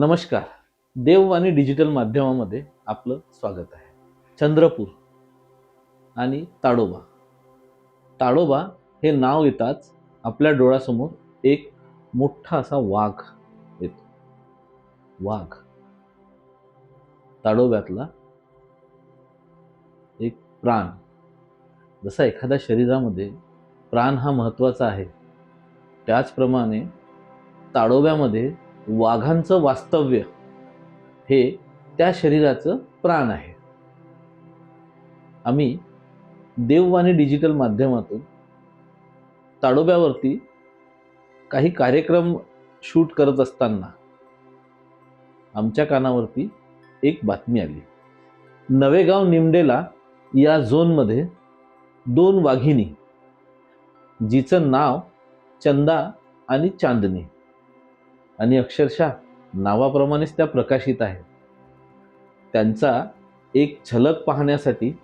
नमस्कार. देववाणी डिजिटल माध्यमामध्ये आपलं स्वागत आहे. चंद्रपूर आणि ताडोबा. ताडोबा हे नाव येताच आपल्या डोळ्यासमोर एक मोठा असा वाघ येतो. वाघ. ताडोब्यातला एक प्राण. जसा एखाद्या शरीरामध्ये प्राण हा महत्त्वाचा आहे त्याचप्रमाणे ताडोब्यामध्ये वाघांचं वास्तव्य हे त्या शरीराचं प्राण आहे. आम्ही देववाणी डिजिटल माध्यमातून ताडोब्यावरती काही कार्यक्रम शूट करत असताना आमच्या कानावरती एक बातमी आली. नवेगाव निमडेला या झोनमध्ये दोन वाघिणी जिचं नाव चंदा आणि चांदणी आणि अक्षरशः नावाप्रमाणेच त्या प्रकाशित आहेत. त्यांचा एक झलक पाहण्यासाठी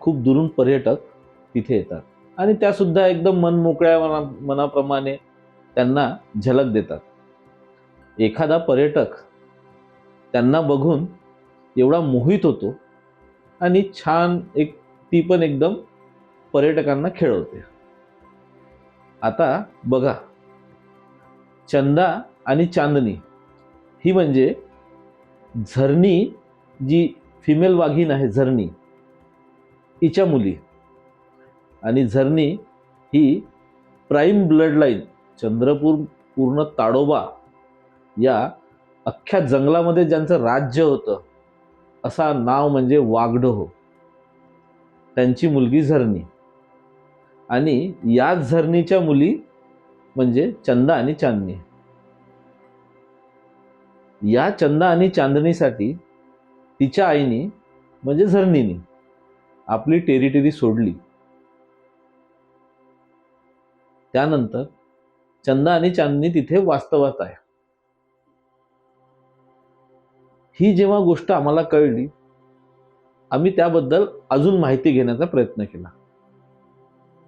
खूप दुरून पर्यटक तिथे येतात. आणि त्यासुद्धा एकदम मन मोकळ्या मना मनाप्रमाणे त्यांना झलक देतात. एखादा पर्यटक त्यांना बघून एवढा मोहित होतो आणि छान एक ती पण एकदम पर्यटकांना खेळवते. आता बघा चंदा आणि चांदणी. ही म्हणजे झरणी जी फिमेल वाघीण आहे झरणी. हिच्या मुली. आणि झरणी ही प्राईम ब्लडलाईन चंद्रपूर पूर्ण ताडोबा या अख्ख्या जंगलामध्ये ज्यांचं राज्य होतं असा नाव म्हणजे वाघडो हो त्यांची मुलगी झरणी. आणि याच झरणीच्या मुली म्हणजे चंदा आणि चांदणी. या चंदा आणि चांदणीसाठी तिच्या आईने म्हणजे झरणीने आपली टेरिटरी सोडली. त्यानंतर चंदा आणि चांदणी तिथे वास्तवात आहे. ही जेव्हा गोष्ट आम्हाला कळली आम्ही त्याबद्दल अजून माहिती घेण्याचा प्रयत्न केला.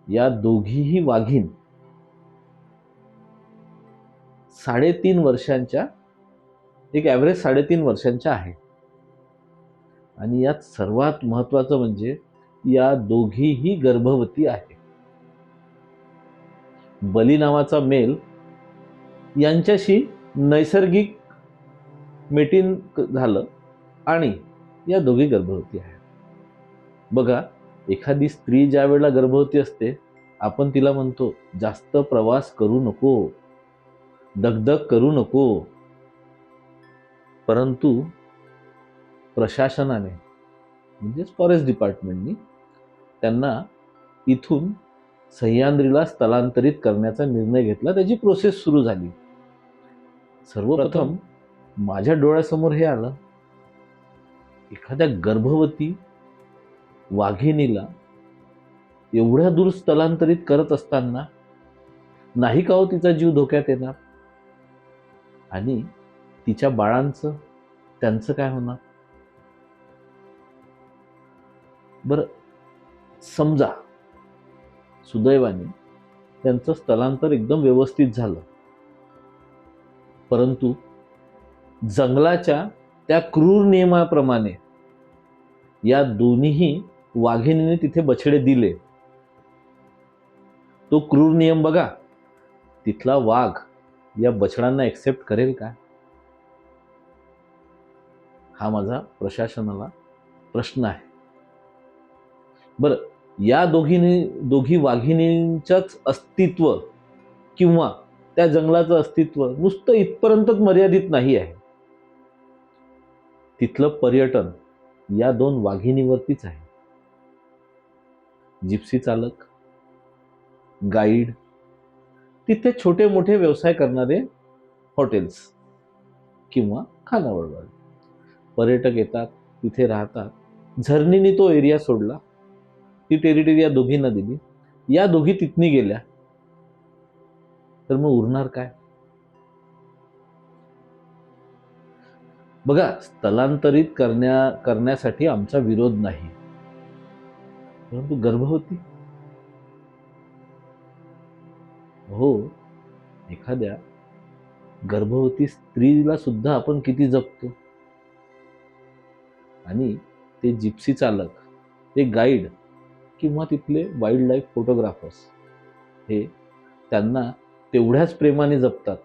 या दोघीही वाघीण साडेतीन वर्षांच्या एक ॲव्हरेज साडेतीन वर्षांच्या आहे. आणि यात सर्वात महत्त्वाचं म्हणजे या दोघीही गर्भवती आहे बली नावाचा मेल यांच्याशी नैसर्गिक मेटीन झालं आणि या दोघी गर्भवती आहे बघा एखादी स्त्री ज्या वेळेला गर्भवती असते आपण तिला म्हणतो जास्त प्रवास करू नको. दगदग करू नको. परंतु प्रशासनाने म्हणजेच फॉरेस्ट डिपार्टमेंटनी त्यांना इथून सह्याद्रीला स्थलांतरित करण्याचा निर्णय घेतला. त्याची प्रोसेस सुरू झाली. सर्वप्रथम माझ्या डोळ्यासमोर हे आलं. एखाद्या गर्भवती वाघिणीला एवढ्या दूर स्थलांतरित करत असताना नाही का हो तिचा जीव धोक्यात येणार? आणि तिच्या बाळांचं त्यांचं काय होणार? बरं समजा सुदैवाने त्यांचं स्थलांतर एकदम व्यवस्थित झालं. परंतु जंगलाच्या त्या क्रूर नियमाप्रमाणे या दोन्हीही वाघिणीने तिथे बछडे दिले. तो क्रूर नियम बघा तिथला वाघ या बछडांना एक्सेप्ट करेल का? हा माझा प्रशासनाला प्रश्न आहे. बरं या दोघींनी दोघी वाघिणींचंच अस्तित्व किंवा त्या जंगलाचं अस्तित्व नुसतं इथपर्यंतच मर्यादित नाही आहे. तिथलं पर्यटन या दोन वाघिणीवरतीच आहे. जिप्सी चालक गाईड तिथे छोटे मोठे व्यवसाय करणारे हॉटेल्स किंवा खानावळवाले पर्यटक येतात तिथे राहतात. झरणीने तो एरिया सोडला. ती टेरिटरी या दोघींना दिली. या दोघी तिथनी गेल्या. तर मग उरणार काय? बघा स्थलांतरित करण्या करण्यासाठी आमचा विरोध नाही. परंतु गर्भवती हो एखाद्या गर्भवती स्त्रीला सुद्धा आपण किती जपतो? आणि ते जिप्सी चालक ते गाईड किंवा तिथले वाईल्ड लाईफ फोटोग्राफर्स हे त्यांना तेवढ्याच प्रेमाने जपतात.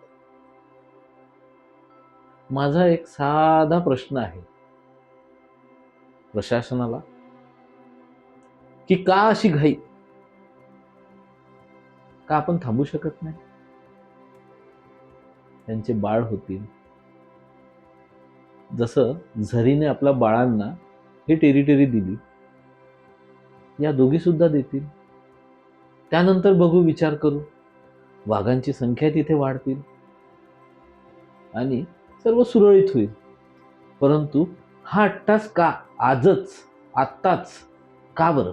माझा एक साधा प्रश्न आहे प्रशासनाला की का अशी घाई? का आपण थांबू शकत नाही? त्यांचे बाळ होतील जसं झरीने आपल्या बाळांना ही टेरिटरी दिली या दोघीसुद्धा देतील. त्यानंतर बघू विचार करू. वाघांची संख्या तिथे वाढतील आणि सर्व सुरळीत होईल. परंतु हा अट्टास का आजच आत्ताच का बरं?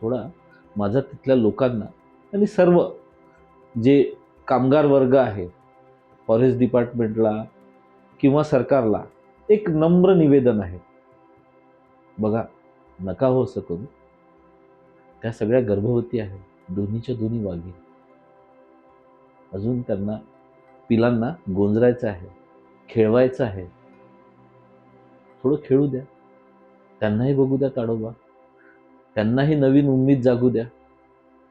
थोडा माझा तिथल्या लोकांना आणि सर्व जे कामगार वर्ग आहेत फॉरेस्ट डिपार्टमेंटला किंवा सरकारला एक नम्र निवेदन आहे. बघा नका हो सकून त्या सगळ्या गर्भवती आहेत. दोन्हीच्या दोन्ही वाघी अजून त्यांना पिलांना गोंजरायचं आहे खेळवायचं आहे. थोडं खेळू द्या. त्यांनाही बघू द्या ताडोबा त्यांनाही नवीन उम्मीद जागू द्या.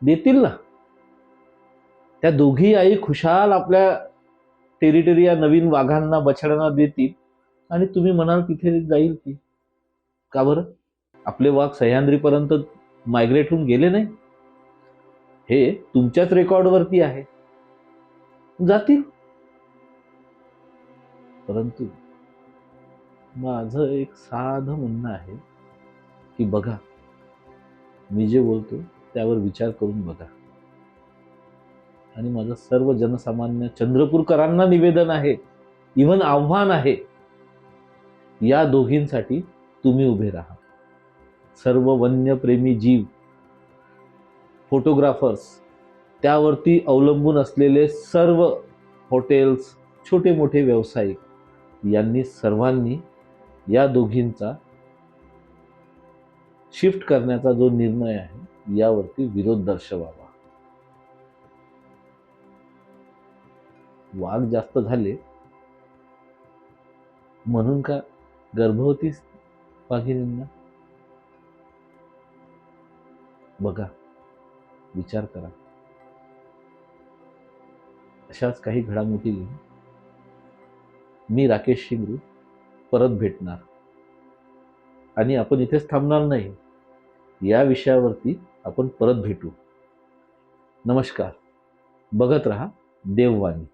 देतील ना. त्या दोघी आई खुशाल आपल्या टेरिटरी या नवीन वाघांना बछड्यांना देतील. आणि तुम्ही म्हणाल तिथे जाईल ती का बरं? आपले वाघ सह्याद्रीपर्यंत मायग्रेट होऊन गेले नाही? हे तुमच्याच रेकॉर्डवरती आहे. जातील. परंतु माझं एक साधं म्हणणं आहे की बघा. मी जे बोलतो त्यावर विचार करून बघा. आणि माझं सर्व जनसामान्य चंद्रपूरकरांना निवेदन आहे इव्हन आव्हान आहे या दोघींसाठी तुम्ही उभे राहा. सर्व वन्यप्रेमी जीव फोटोग्राफर्स त्यावरती अवलंबून असलेले सर्व हॉटेल्स छोटे मोठे व्यावसायिक यांनी सर्वांनी या दोघींचा शिफ्ट करण्याचा जो निर्णय आहे यावरती विरोध दर्शवावा. वाघ जास्त झाले म्हणून का गर्भवती वाघिणींना बघा विचार करा. अशाच काही घडामोडी घेऊन मी राकेश शिंगरू परत भेटणार. आणि आपण इथेच थांबणार नाही. या विषयावरती आपण परत भेटू. नमस्कार. बघत रहा देववाणी.